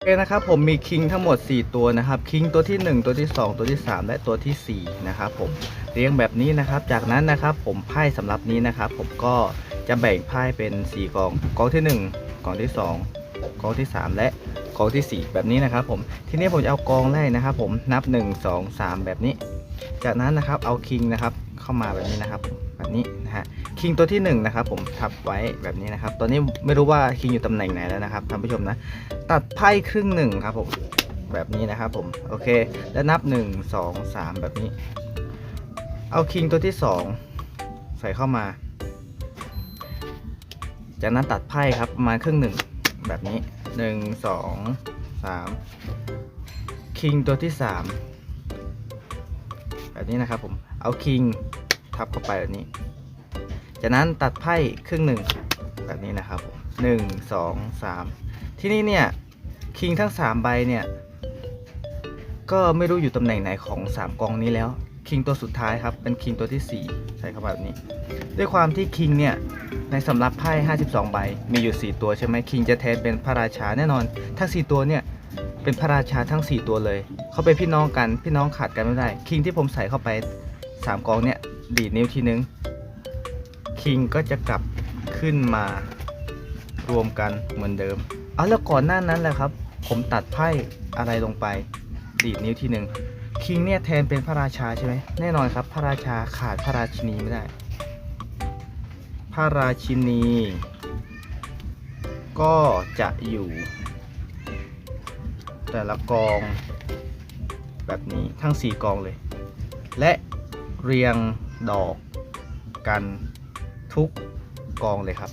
โอเคนะครับผมมีคิงทั้งหมด 4 ตัวนะครับคิงตัวที่ 1 ตัวที่ 2 ตัวที่ 3 และตัวทีสี่4 นะครับผมเรียงแบบนี้นะครับจากนั้นนะครับผมไพ่สำหรับนี้นะครับผมก็จะแบ่งไพ่เป็น 4กองกองที่ 1กองที่ 2กองที่ 3 และกองทีสี่ 4 แบบนี้นะครับผมทีนี้ผมจะเอากองแรกนะครับผมนับ 1 2 3 แบบนี้ จากนั้นนะครับเอาคิงนะครับเข้ามาแบบนี้นะครับแบบนี้นะฮะ คิงตัวที่1นะครับผมทับไว้แบบนี้นะครับ ตอนนี้ไม่รู้ว่าคิงอยู่ตำแหน่งไหนแล้วนะครับท่านผู้ชมนะ ตัดไพ่ครึ่งหนึ่งครับผมแบบนี้นะครับผมโอเค แล้วนับ 1 2 3 แบบนี้ เอาคิงตัวที่ 2 ใส่เข้ามา จากนั้นตัดไพ่ครับประมาณครึ่งหนึ่งแบบนี้ 1 2 3 คิงตัวที่ 3 แบบนี้นะครับผมเอาคิงทับเข้าไปแบบนี้ จากนั้นตัดไพ่ครึ่งหนึ่งแบบนี้นะครับผมหนึ่งสองสามที่นี่เนี่ยคิงทั้ง 3 ใบเนี่ยก็ไม่รู้อยู่ตำแหน่งไหนของ 3กองนี้แล้วคิงตัวสุดท้ายครับเป็นคิงตัวที่ 4ใส่เข้ามาแบบนี้ ด้วยความที่คิงเนี่ยในสำรับไพ่52 ใบ มีอยู่ 4 ตัวใช่ไหมคิงจะแทนเป็นพระราชาแน่นอน ทั้ง 4 ตัวเนี่ยเป็นพระราชาทั้ง 4 ตัวเลย เขาเป็นพี่น้องกันพี่น้องขาดกันไม่ได้ คิงที่ผมใส่เข้าไป 3กองเนี่ยดีดนิ้วทีนึง คิงก็จะกลับขึ้นมารวมกันเหมือนเดิมเอาแล้วก่อนหน้านั้นแหละครับ ผมตัดไพ่อะไรลงไป ดีดนิ้วทีหนึ่งคิงเนี่ยแทนเป็นพระราชาใช่ไหมแน่นอนครับ พระราชาขาดพระราชินีไม่ได้ พระราชินี ก็จะอยู่ แต่ละกอง แบบนี้ทั้ง 4 กองเลย และเรียงดอกกัน ทุกกองเลยครับ